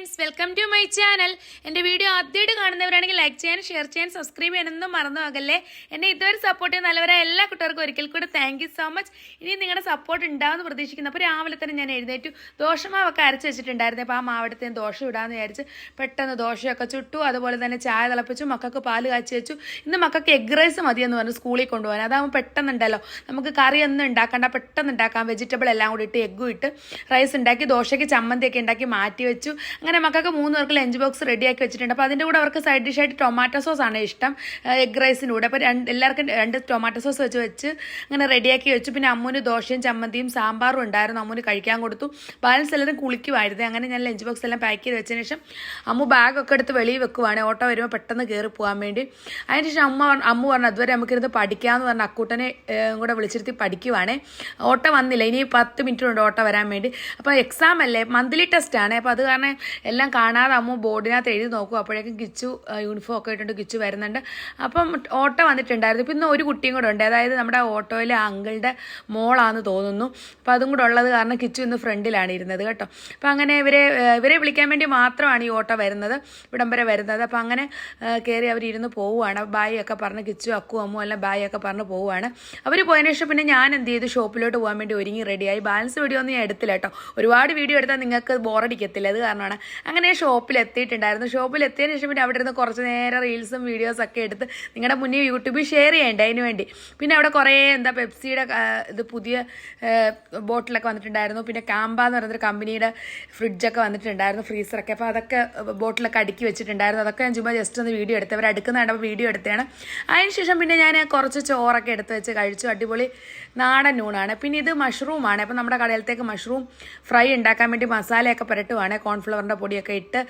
Friends welcome to my channel എന്റെ video ആദ്യമായിട്ട് കാണുന്നവരാണെങ്കിൽ ലൈക്ക് ചെയ്യാൻ ഷെയർ ചെയ്യാൻ സബ്സ്ക്രൈബ് ചെയ്യാനൊന്നും മറന്നു പോകല്ലേ. എന്നെ ഇതുവരെ സപ്പോർട്ട് ചെയ്യുന്ന നല്ലവരായ എല്ലാ കുട്ടികൾക്കും ഒരിക്കൽ കൂടെ താങ്ക് യു സോ മച്ച് ഇനി നിങ്ങളുടെ സപ്പോർട്ട് ഉണ്ടാവുമെന്ന് പ്രതീക്ഷിക്കുന്നു. അപ്പോൾ രാവിലെ തന്നെ ഞാൻ എഴുന്നേറ്റു. ദോഷമാവൊക്കെ അരച്ച് വെച്ചിട്ടുണ്ടായിരുന്നു. അപ്പോൾ ആ മാവെടുത്ത് ദോഷം ഇടാമെന്ന് വിചാരിച്ച് പെട്ടെന്ന് ദോശയൊക്കെ ചുട്ടു. അതുപോലെ തന്നെ ചായ തിളപ്പിച്ചു. മക്കൾക്ക് പാൽ കാച്ചി വെച്ചു. ഇന്ന് മക്കൾക്ക് എഗ് റൈസ് മതിയെന്ന് പറഞ്ഞു സ്കൂളിൽ കൊണ്ടുപോകാൻ. അതാകുമ്പോൾ പെട്ടെന്നുണ്ടല്ലോ. നമുക്ക് കറി ഒന്നും ഉണ്ടാക്കണ്ട. പെട്ടെന്ന് ഉണ്ടാക്കാം വെജിറ്റബിൾ എല്ലാം കൂടി ഇട്ട് എഗ്ഗും ഇട്ട് റൈസ് ഉണ്ടാക്കി ദോശയ്ക്ക് ചമ്മന്തിയൊക്കെ ഉണ്ടാക്കി മാറ്റി വെച്ചു. അങ്ങനെ മക്കൾക്ക് മൂന്ന് പേർക്ക് ലഞ്ച് ബോക്സ് റെഡിയാക്കി വെച്ചിട്ടുണ്ട്. അപ്പോൾ അതിന്റെ കൂടെ അവർക്ക് സൈഡ് ഡിഷായിട്ട് ടൊമാറ്റോ സോസ് ആണ് ഇഷ്ടം. എഗ് റൈസിന്റെ കൂടെ. അപ്പോൾ രണ്ട് എല്ലാവർക്കും രണ്ട് ടൊമാറ്റോ സോസ് വെച്ച് വെച്ച് അങ്ങനെ റെഡിയാക്കി വെച്ചു. പിന്നെ അമ്മൂന് ദോശയും ചമ്മന്തിയും സാമ്പാറും ഉണ്ടായിരുന്നു. അമ്മൂന് കഴിക്കാൻ കൊടുത്തു. ബാലൻസ് എല്ലാവരും കുളിക്കുമായിരുന്നു. അങ്ങനെ ഞാൻ ലഞ്ച് ബോക്സ് എല്ലാം പാക്ക് ചെയ്ത് വെച്ചതിന് ശേഷം അമ്മു ബാഗൊക്കെ എടുത്ത് വെളിയിൽ വെക്കുവാണ്. ഓട്ടോ വരുമ്പോൾ പെട്ടെന്ന് കയറി പോകാൻ വേണ്ടി. അതിന് ശേഷം അമ്മ അമ്മ അമ്മു പറഞ്ഞു അതുവരെ നമുക്കിരുന്ന് പഠിക്കാമെന്ന് പറഞ്ഞ. അക്കൂട്ടനെ കൂടെ വിളിച്ചിരുത്തി പഠിക്കുവാണേ. ഓട്ടോ വന്നില്ല. ഇനി പത്ത് മിനിറ്റ് കൊണ്ട് ഓട്ടോ വരാൻ വേണ്ടി. അപ്പോൾ എക്സാം അല്ലേ? മന്ത്ലി ടെസ്റ്റ് ആണ്. അപ്പോൾ അത് കാരണം എല്ലാം കാണാതെ അമ്മ ബോർഡിനകത്ത് എഴുതി നോക്കും. അപ്പോഴേക്കും കിച്ചു യൂണിഫോം ഒക്കെ ഇട്ടിട്ട് കിച്ചു വരുന്നുണ്ട്. അപ്പം ഓട്ടോ വന്നിട്ടുണ്ടായിരുന്നു. ഇപ്പം ഇന്ന് ഒരു കുട്ടിയും കൂടെ ഉണ്ട്. അതായത് നമ്മുടെ ഓട്ടോയിലെ അങ്കിളുടെ മോളാന്ന് തോന്നുന്നു. അപ്പം അതും കൂടെ ഉള്ളത് കാരണം കിച്ചു ഇന്ന് ഫ്രണ്ടിലാണ് ഇരുന്നത് കേട്ടോ. അപ്പം അങ്ങനെ ഇവരെ ഇവരെ വിളിക്കാൻ വേണ്ടി മാത്രമാണ് ഈ ഓട്ടോ വരുന്നത് ഇവിടം വരെ വരുന്നത്. അപ്പം അങ്ങനെ കയറി അവർ ഇരുന്ന് പോവുകയാണ് ബായി ഒക്കെ പറഞ്ഞ് കിച്ചു അക്കു അമ്മു എല്ലാം ബായി ഒക്കെ പറഞ്ഞ് പോവുകയാണ് അവർ പോയതിനു ശേഷം പിന്നെ ഞാൻ എന്ത് ചെയ്തു? ഷോപ്പിലോട്ട് പോകാൻ വേണ്ടി ഒരുങ്ങി റെഡിയായി ബാലൻസ് വീഡിയോ ഒന്നും ഞാൻ എടുത്തില്ല കേട്ടോ. ഒരുപാട് വീഡിയോ എടുത്താൽ നിങ്ങൾക്ക് ബോറടിക്കത്തില്ല അത് കാരണമാണ്. അങ്ങനെ ഷോപ്പിൽ എത്തിയിട്ടുണ്ടായിരുന്നു ഷോപ്പിൽ എത്തിയതിനു ശേഷം പിന്നെ അവിടെ ഇരുന്ന് കുറച്ച് നേരം റീൽസും വീഡിയോസ് ഒക്കെ എടുത്ത് നിങ്ങളുടെ മുന്നിൽ യൂട്യൂബിൽ ഷെയർ ചെയ്യണ്ടേ അതിന് വേണ്ടി. പിന്നെ അവിടെ കുറേ എന്താ പെപ്സിയുടെ ഇത് പുതിയ ബോട്ടിലൊക്കെ വന്നിട്ടുണ്ടായിരുന്നു. പിന്നെ കാമ്പ എന്ന് പറയുന്നൊരു കമ്പനിയുടെ ഫ്രിഡ്ജൊക്കെ വന്നിട്ടുണ്ടായിരുന്നു ഫ്രീസറൊക്കെ. അപ്പോൾ അതൊക്കെ ബോട്ടിലൊക്കെ അടുക്കി വെച്ചിട്ടുണ്ടായിരുന്നു. അതൊക്കെ ഞാൻ ചുമ്മാ ജസ്റ്റ് ഒന്ന് വീഡിയോ എടുത്ത് അവർ അടുക്കുന്ന കണ്ടപ്പോൾ വീഡിയോ എടുത്തതാണ്. അതിനുശേഷം പിന്നെ ഞാൻ കുറച്ച് ചോറൊക്കെ എടുത്ത് വെച്ച് കഴിച്ചു. അടിപൊളി നാടൻ നൂണാണ്. പിന്നെ ഇത് മഷ്റൂമാണ് അപ്പോൾ നമ്മുടെ കടയിലത്തേക്ക് മഷ്റൂം ഫ്രൈ ഉണ്ടാക്കാൻ വേണ്ടി മസാലയൊക്കെ പുരട്ടുവാണ്. കോൺഫ്ലവറിന്റെ പൊടിയൊക്കെ ഇട്ട്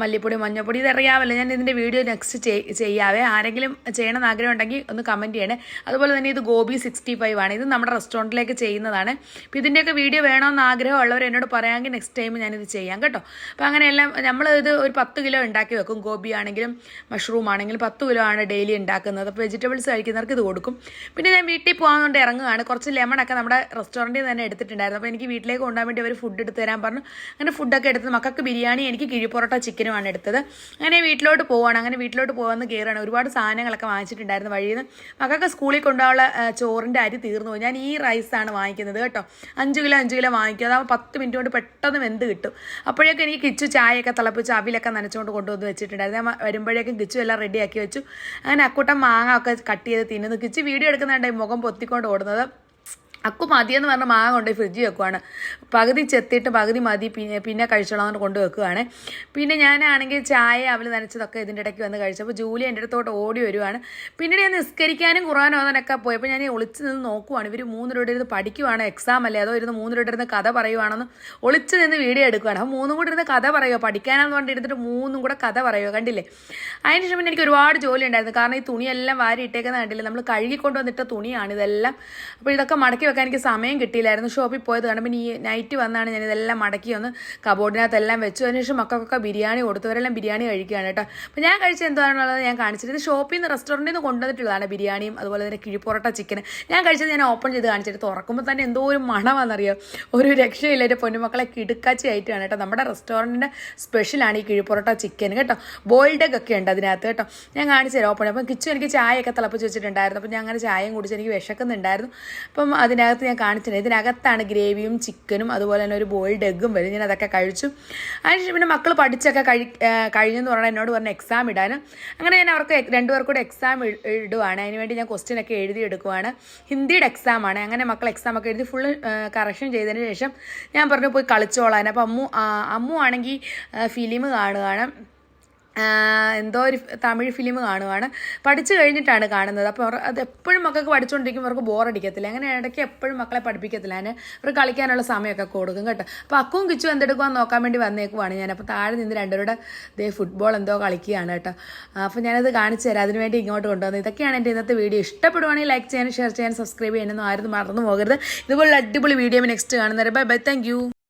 മല്ലിപ്പൊടി മഞ്ഞൾപ്പൊടി ഇതറിയാമല്ലോ ഞാൻ ഇതിന്റെ വീഡിയോ നെക്സ്റ്റ് ചെയ്യാവേ. ആരെങ്കിലും ചെയ്യണമെന്ന് ആഗ്രഹം ഉണ്ടെങ്കിൽ ഒന്ന് കമന്റ് ചെയ്യണേ. അതുപോലെ തന്നെ ഇത് ഗോബി സിക്സ്റ്റി ഫൈവ് ആണ്. ഇത് നമ്മുടെ റെസ്റ്റോറന്റിലേക്ക് ചെയ്യുന്നതാണ്. അപ്പോൾ ഇതിന്റെയൊക്കെ വീഡിയോ വേണമെന്ന് ആഗ്രഹമുള്ളവർ എന്നോട് പറയാമെങ്കിൽ നെക്സ്റ്റ് ടൈം ഞാനിത് ചെയ്യാം കേട്ടോ. അപ്പോൾ അങ്ങനെയെല്ലാം നമ്മൾ ഇത് ഒരു പത്ത് കിലോ ഉണ്ടാക്കി വെക്കും. ഗോബി ആണെങ്കിലും മഷ്റൂം ആണെങ്കിലും പത്ത് കിലോ ആണ് ഡെയിലി ഉണ്ടാക്കുന്നത്. അപ്പോൾ വെജിറ്റബിൾസ് കഴിക്കുന്നവർക്ക് ഇത് കൊടുക്കും. പിന്നെ ഞാൻ വീട്ടിൽ പോകാൻ ഇറങ്ങുകയാണ് കുറച്ച് ലെമണൊക്കെ നമ്മുടെ റെസ്റ്റോറന്റിൽ തന്നെ എടുത്തിട്ടുണ്ടായിരുന്നു. അപ്പോൾ എനിക്ക് വീട്ടിലേക്ക് കൊണ്ടുപോകാൻ വേണ്ടി അവർ ഫുഡ് എടുത്ത് തരാൻ പറഞ്ഞു. അങ്ങനെ ഫുഡൊക്കെ എടുത്ത് മക്കൾക്ക് ബിരിയാണി എനിക്ക് കിഴിപ്പൊറോട്ട ചിക്കനുമാണ് എടുത്തത്. അങ്ങനെ വീട്ടിലോട്ട് പോവാണ്. അങ്ങനെ വീട്ടിലോട്ട് പോകാമെന്ന് കയറുകയാണ് ഒരുപാട് സാധനങ്ങളൊക്കെ വാങ്ങിച്ചിട്ടുണ്ടായിരുന്നു വഴിയിൽ നിന്ന് മക്കൾക്ക് സ്കൂളിൽ കൊണ്ടുപോകാനുള്ള ആ, ചോറിന്റെ അരി തീർന്നു പോയി ഞാൻ ഈ റൈസാണ് വാങ്ങിക്കുന്നത് കേട്ടോ. അഞ്ച് കിലോ അഞ്ച് കിലോ വാങ്ങിക്കുക അതാകുമ്പോൾ പത്ത് മിനിറ്റ് കൊണ്ട് പെട്ടെന്ന് വെന്ത് കിട്ടും. അപ്പോഴേക്കും എനിക്ക് കിച്ചു ചായയൊക്കെ തിളപ്പിച്ച് അവിലൊക്കെ നനച്ചുകൊണ്ട് കൊണ്ടുവന്ന് വെച്ചിട്ടുണ്ടായിരുന്നു. ഞാൻ വരുമ്പോഴേക്കും കിച്ചു എല്ലാം റെഡിയാക്കി വെച്ചു. അങ്ങനെ അക്കൂട്ടം മാങ്ങ ഒക്കെ കട്ട് ചെയ്ത് തിന്നുന്നു. കിച്ചു വീഡിയോ എടുക്കുന്നതുകൊണ്ടായി മുഖം പൊത്തിക്കൊണ്ട് ഓടുന്നത്. അക്കു എന്ന് പറഞ്ഞ മാങ്ങ കൊണ്ടുപോയി ഫ്രിഡ്ജിൽ വെക്കുവാണ്. പകുതി ചെത്തിയിട്ട് പകുതി മതി പിന്നെ പിന്നെ കഴിച്ചോളാം കൊണ്ട് വെക്കുവാണ്. പിന്നെ ഞാനാണെങ്കിൽ ചായ അവൾ നനച്ചതൊക്കെ ഇതിന്റെ ഇടയ്ക്ക് വന്ന് കഴിച്ചപ്പോൾ ജൂലി എന്റെ അടുത്തോട്ട് ഓടി വരുവാണ്. പിന്നീട് ഞാൻ നിസ്കരിക്കാനും ഖുറാനോ അതിനൊക്കെ പോയപ്പോൾ ഞാൻ ഒളിച്ച് നിന്ന് നോക്കുവാണ്. ഇവർ മൂന്ന് രൂപ ഇരുന്ന് പഠിക്കുവാണ്. എക്സാം അല്ലേ? അതോ ഇരുന്ന് മൂന്ന് രൂപ ഇരുന്ന് കഥ പറയുവാണെന്ന് ഒളിച്ച് നിന്ന് വീഡിയോ എടുക്കുവാണ്. അപ്പോൾ മൂന്നും കൂടെ ഇരുന്ന് കഥ പറയുക പഠിക്കാനാന്ന് പറഞ്ഞിട്ട് ഇരുന്നിട്ട് മൂന്നും കൂടെ കഥ പറയുക കണ്ടില്ലേ? അതിന് ശേഷം പിന്നെ എനിക്ക് ഒരുപാട് ജോലി ഉണ്ടായിരുന്നു. കാരണം ഈ തുണിയെല്ലാം വാരി ഇട്ടേക്കുന്ന കണ്ടില്ലേ? നമ്മൾ കഴുകിക്കൊണ്ട് വന്നിട്ട തുണിയാണ് ഇതെല്ലാം. അപ്പോൾ ഇതൊക്കെ മടക്കി വെക്കാൻ എനിക്ക് സമയം കിട്ടിയില്ലായിരുന്നു. ഷോപ്പിൽ പോയത് കാരണം പിന്നെ ഈ നൈറ്റ് വന്നാണ് ഞാൻ ഇതെല്ലാം മടക്കി ഒന്ന് കബോർഡിനകത്തെല്ലാം വെച്ചു. അതിനുശേഷം മക്കൾക്കൊക്കെ ബിരിയാണി കൊടുത്തവരെല്ലാം ബിരിയാണി കഴിക്കുകയാണ് കേട്ടോ. അപ്പോൾ ഞാൻ കഴിച്ച എന്താണെന്നുള്ളത് ഞാൻ കാണിച്ചിരുന്നത് ഷോപ്പിൽ നിന്ന് റെസ്റ്റോറന്റിൽ നിന്ന് കൊണ്ടുവന്നിട്ടുള്ളതാണ് ബിരിയാണിയും അതുപോലെ തന്നെ കിഴിപ്പൊറോട്ട ചിക്കൻ ഞാൻ കഴിച്ചത് ഞാൻ ഓപ്പൺ ചെയ്ത് കാണിച്ചിട്ട് തുറക്കുമ്പോൾ തന്നെ എന്തോ ഒരു മണമാണെന്നറിയാം? ഒരു രക്ഷയില്ല. എന്റെ പൊന്നുമക്കളെ കിടുക്കാച്ചി ആയിട്ടാണ് കേട്ടോ. നമ്മുടെ റെസ്റ്റോറന്റിന്റെ സ്പെഷ്യലാണ് ഈ കിഴിപ്പൊറോട്ട ചിക്കൻ കേട്ടോ. ബോയിൽഡ് ഒക്കെ ഉണ്ട് അതിനകത്ത് കേട്ടോ. ഞാൻ കാണിച്ചു തരാം ഓപ്പൺ അപ്പം കിച്ചു എനിക്ക് ചായയൊക്കെ തിളപ്പിച്ച് വെച്ചിട്ടുണ്ടായിരുന്നു. അപ്പം ഞാൻ അങ്ങനെ ചായയും കുടിച്ച് എനിക്ക് വിശക്കുന്നുണ്ടായിരുന്നു. അപ്പം അതിനകത്ത് ഞാൻ കാണിച്ചിട്ടുണ്ട് ഇതിനകത്താണ് ഗ്രേവിയും ചിക്കനും അതുപോലെ തന്നെ ഒരു ബോയിൽഡ് എഗ്ഗും വരും ഞാൻ അതൊക്കെ കഴിച്ചു. അതിനുശേഷം പിന്നെ മക്കൾ പഠിച്ചൊക്കെ കഴി കഴിഞ്ഞെന്ന് പറഞ്ഞാൽ എന്നോട് പറഞ്ഞ എക്സാം ഇടാൻ അങ്ങനെ ഞാൻ അവർക്ക് രണ്ടുപേർക്കും കൂടെ എക്സാം ഇടുവാണ്. അതിനുവേണ്ടി ഞാൻ ക്വസ്റ്റ്യൻ ഒക്കെ എഴുതി എടുക്കുവാണ്. ഹിന്ദിയുടെ എക്സാം ആണ്. അങ്ങനെ മക്കൾ എക്സാം ഒക്കെ എഴുതി ഫുള്ള് കറക്ഷൻ ചെയ്തതിന് ശേഷം ഞാൻ പറഞ്ഞു പോയി കളിച്ചോളാൻ. അപ്പോൾ അമ്മു അമ്മു ആണെങ്കിൽ ഫിലിം കാണുകയാണ്. എന്തോ ഒരു തമിഴ് ഫിലിം കാണുവാണ്. പഠിച്ചു കഴിഞ്ഞിട്ടാണ് കാണുന്നത്. അപ്പോൾ അത് എപ്പോഴും മക്കൾക്ക് പഠിച്ചുകൊണ്ടിരിക്കുമ്പോൾ അവർക്ക് ബോറടിക്കത്തില്ല. അങ്ങനെ ഇടയ്ക്ക് എപ്പോഴും മക്കളെ പഠിപ്പിക്കത്തില്ല. അതിന് അവർ കളിക്കാനുള്ള സമയമൊക്കെ കൊടുക്കും കേട്ടോ. അപ്പോൾ അക്കും കിച്ചു എന്തെടുക്കുവാന്ന് നോക്കാൻ വേണ്ടി വന്നേക്കുവാണ് ഞാൻ. അപ്പോൾ താഴെ നിന്ന് രണ്ടുപേരുടെ ദേ ഫുട്ബോൾ എന്തോ കളിക്കുകയാണ് കേട്ടോ. അപ്പോൾ ഞാനത് കാണിച്ചു തരാം. അതിന് വേണ്ടി ഇങ്ങോട്ട് കൊണ്ടുവന്നത് ഇതൊക്കെയാണ് എന്റെ ഇന്നത്തെ വീഡിയോ ഇഷ്ടപ്പെടുവാണെങ്കിൽ ലൈക്ക് ചെയ്യാനും ഷെയർ ചെയ്യാനും സബ്സ്ക്രൈബ് ചെയ്യാനൊന്നും ആരും മറന്നു പോകരുത്. ഇതുപോലുള്ള അടിപൊളി വീഡിയോ നെക്സ്റ്റ് കാണുന്നവരെ. Bye bye thank